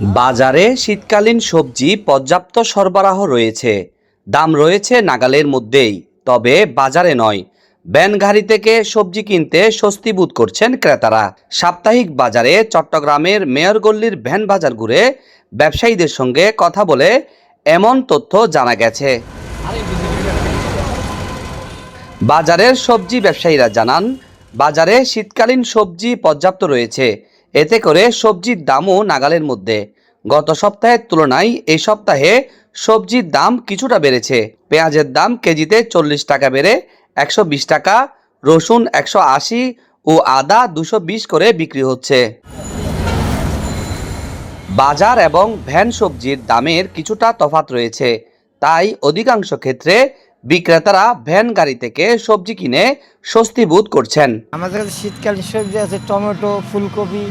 বাজারে শীতকালীন সবজি পর্যাপ্ত সরবরাহ রয়েছে। দাম রয়েছে নাগালের মধ্যেই, তবে বাজারে নয়। ব্যানগাড়ি থেকে সবজি কিনতে স্বস্তি বোধ করছেন ক্রেতারা। সাপ্তাহিক বাজারে চট্টগ্রামের মেয়রগল্লির ভ্যান বাজার ঘুরে ব্যবসায়ীদের সঙ্গে কথা বলে এমন তথ্য জানা গেছে। বাজারের সবজি ব্যবসায়ীরা জানান, বাজারে শীতকালীন সবজি পর্যাপ্ত রয়েছে। এতে করে সবজির দামও নাগালের মধ্যে। গত সপ্তাহের তুলনায় এই সপ্তাহে সবজির দাম কিছুটা বেড়েছে। পেঁয়াজের দাম কেজিতে চল্লিশ টাকা বেড়ে একশো বিশ টাকা, রসুন একশো আশি ও আদা দুশো বিশ করে বিক্রি হচ্ছে। বাজার এবং ভ্যান সবজির দামের কিছুটা তফাত রয়েছে। তাই অধিকাংশ ক্ষেত্রে বিক্রেতারা ভ্যান গাড়ি থেকে সবজি কিনে স্বস্তি বোধ করছেন। আমাদের কাছে শীতকালীন সবজি আছে টমেটো ফুলকপি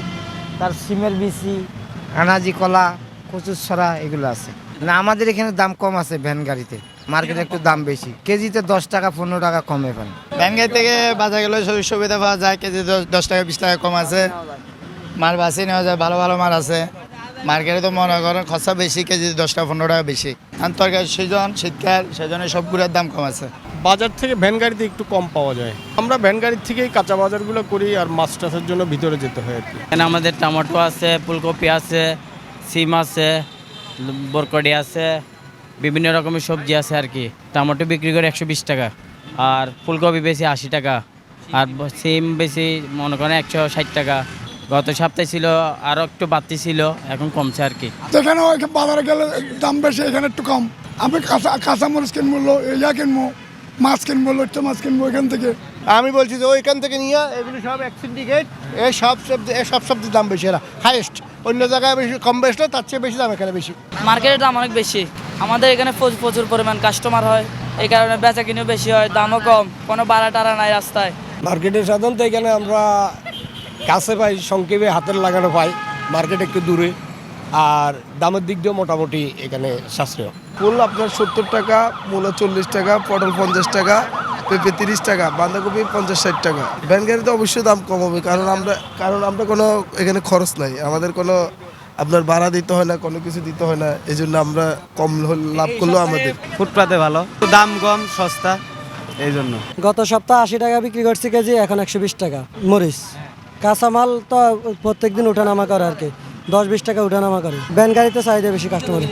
তার সিমের বিচি আনাজি কলা কচুর ছড়া এগুলো আছে। না আমাদের এখানে দাম কম আছে ভ্যান গাড়িতে। মার্কেটে একটু দাম বেশি। কেজিতে দশ টাকা পনেরো টাকা কমে পান। ভ্যান গাড়ি থেকে বাজার গেলে সব- সুবিধা পাওয়া যায় কেজি দশ- দশ টাকা বিশ টাকা কম আছে। মাল বাসি নেওয়া যায় ভালো ভালো মাল আছে। মার্কেটে তো মনে করেন খরচা বেশি কেজি দশটা পনেরো টাকা বেশি। আর তরকারি সিজন শীতকাল সেজন্য সবগুলোর দাম কম আছে। বাজার থেকে ভ্যান গাড়িতে একটু কম পাওয়া যায়। আমরা ভ্যান গাড়ির থেকেই কাঁচা বাজারগুলো করি আর মাছ টাছের জন্য ভিতরে যেতে হয় আর কি। এখানে আমাদের টমেটো আছে ফুলকপি আছে সিম আছে বরকডি আছে বিভিন্ন রকমের সবজি আছে আর কি। টমেটো বিক্রি করে একশো বিশ টাকা আর ফুলকপি বেশি আশি টাকা আর সিম বেশি মনে করেন একশো ষাট টাকা গত সপ্তাহে ছিল আরও একটু বাড়তি ছিল এখন কমছে আর কি। যেখানে বাজারে গেলে দাম বেশি এখানে একটু কম। আমি কাঁচা কাঁচামরিচ কিনবো ইয়া কিনবো মাছ কিনবো লইট্টা মাছ কিনবো এখান থেকে। আমি বলছি যে ওইখান থেকে নিয়ে এগুলো সব এক সিন্ডিকেট এই সব সবজি এই সব সবজির দাম বেশি এরা হাইয়েস্ট অন্য জায়গায় বেশি কম বেশি তার চেয়ে বেশি দাম এখানে বেশি। মার্কেটের দাম অনেক বেশি। আমাদের এখানে প্রচুর প্রচুর পরিমাণ কাস্টমার হয়। এই কারণে বেচা কিনেও বেশি হয় দামও কম কোনো বাড়া টাড়া নাই রাস্তায়। মার্কেটে সাধারণত এখানে আমরা কাছে পাই সংক্ষেপে হাতের লাগানো পাই মার্কেট একটু দূরে আর দামের দিক দিয়েও মোটামুটি এখানে সাশ্রয়। ফুল আপনার সত্তর টাকা মূলা চল্লিশ টাকা পটল পঞ্চাশ টাকা পেঁপে তিরিশ টাকা বাঁধাকপি পঞ্চাশ ষাট টাকা। ভ্যান গাড়িতে অবশ্যই দাম কম হবে কারণ আমরা কারণ আমরা কোনো এখানে খরচ নাই। আমাদের কোনো আপনার ভাড়া দিতে হয় না কোনো কিছু দিতে হয় না এই জন্য আমরা কম লাভ করলেও আমাদের। ফুটপাতে ভালো। দাম কম সস্তা এই জন্য গত সপ্তাহে আশি টাকা বিক্রি করছি কেজি এখন একশো বিশ টাকা। মরিচ। কাঁচামাল তো প্রত্যেক দিন ওঠানামা করে আর কি। দশ বিশ টাকা ওঠানামা করে। ভ্যান গাড়িতে চাহিদা বেশি কাস্টমারের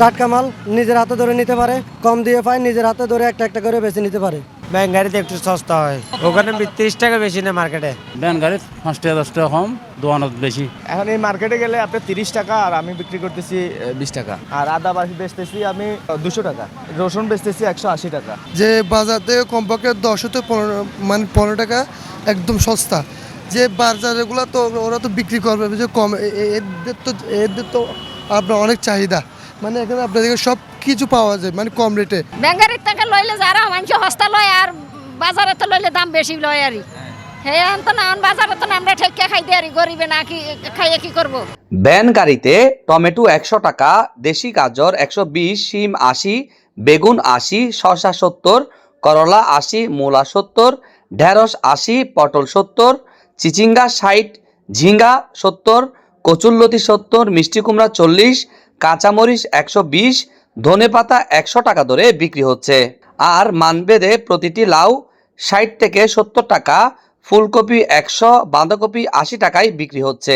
টাটকা মাল নিজের হাতে ধরে নিতে পারে কম দিয়ে পায় নিজের হাতে ধরে একটা একটা করে বেছে নিতে পারে। ভ্যান গাড়িতে একটু সস্তা হয়। ওখানে তিরিশ টাকা বেশি না মার্কেটে ব্যান গাড়ি পাঁচ টাকা দশ টাকা কম দোকানত বেশি। এখন এই মার্কেটে গেলে আপনি তিরিশ টাকা আর আমি বিক্রি করতেছি বিশ টাকা। আর আদা বাসি বেচতেছি আমি দুশো টাকা। রসুন বেচতেছি একশো আশি টাকা। যে বাজার থেকে কমপক্ষে দশ হতে পনেরো মানে পনেরো টাকা একদম সস্তা। যে বাজারগুলো তো ওরা তো বিক্রি করবে যে কম এদের তো এদের তো আপনার অনেক চাহিদা। মানে এখানে আপনাদের সব কিছু পাওয়া যায় মানে কম রেটে। ব্যাঙ্গারির থেকে লইলে যারা মানুষ সস্তা লয় আর বাজারে তো লইলে দাম বেশি লয় আরই। হে তো না বাজারে তো না আমরা ঠেকে খাইতে আরি গরিবে না কি খাইয়ে কি করব? ভ্যান গাড়িতে টমেটো একশো টাকা দেশি গাজর একশো বিশ শিম আশি বেগুন আশি শসা সত্তর করলা আশি মূলা সত্তর ঢেঁড়স আশি পটল সত্তর চিচিঙ্গা ষাট, ঝিঙ্গা সত্তর কচুল্লতি সত্তর, মিষ্টি কুমড়া চল্লিশ, কাঁচামরিচ একশো বিশ, ধনে পাতা একশো টাকা ধরে বিক্রি হচ্ছে। আর মানবেদে প্রতিটি লাউ ষাট থেকে সত্তর টাকা, ফুলকপি একশো, বাঁধাকপি আশি টাকায় বিক্রি হচ্ছে।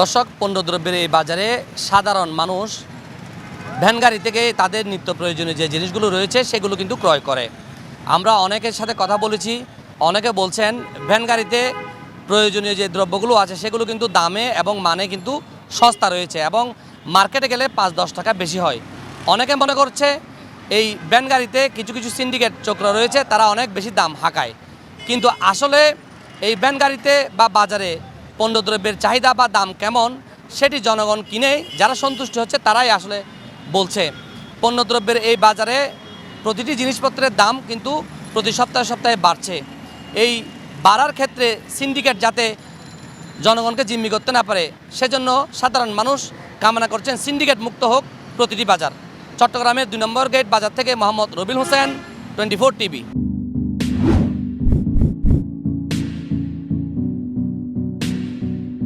দর্শক পণ্যদ্রব্যের এই বাজারে সাধারণ মানুষ ভ্যান গাড়ি থেকে তাদের নিত্য প্রয়োজনীয় যে জিনিসগুলো রয়েছে, সেগুলো কিন্তু ক্রয় করে। আমরা অনেকের সাথে কথা বলেছি, অনেকে বলছেন, ভ্যান গাড়িতে প্রয়োজনীয় যে দ্রব্যগুলো আছে সেগুলো কিন্তু দামে এবং মানে কিন্তু সস্তা রয়েছে এবং মার্কেটে গেলে পাঁচ দশ টাকা বেশি হয়। অনেকে মনে করছে এই ব্যান গাড়িতে কিছু কিছু সিন্ডিকেট চক্র রয়েছে, তারা অনেক বেশি দাম হাঁকায়। কিন্তু আসলে এই ব্যান গাড়িতে বা বাজারে পণ্যদ্রব্যের চাহিদা বা দাম কেমন, সেটি জনগণ কিনে, যারা সন্তুষ্ট হচ্ছে তারাই আসলে বলছে। পণ্যদ্রব্যের এই বাজারে প্রতিটি জিনিসপত্রের দাম কিন্তু প্রতি সপ্তাহে সপ্তাহে বাড়ছে। এই বাড়ার ক্ষেত্রে সিন্ডিকেট যাতে জনগণকে জিম্মি করতে না পারে, সেজন্য সাধারণ মানুষ কামনা করছেন সিন্ডিকেট মুক্ত হোক প্রতিটি বাজার। চট্টগ্রামের দুই নম্বর গেট বাজার থেকে মোহাম্মদ রবিল হোসেন, টোয়েন্টি টিভি।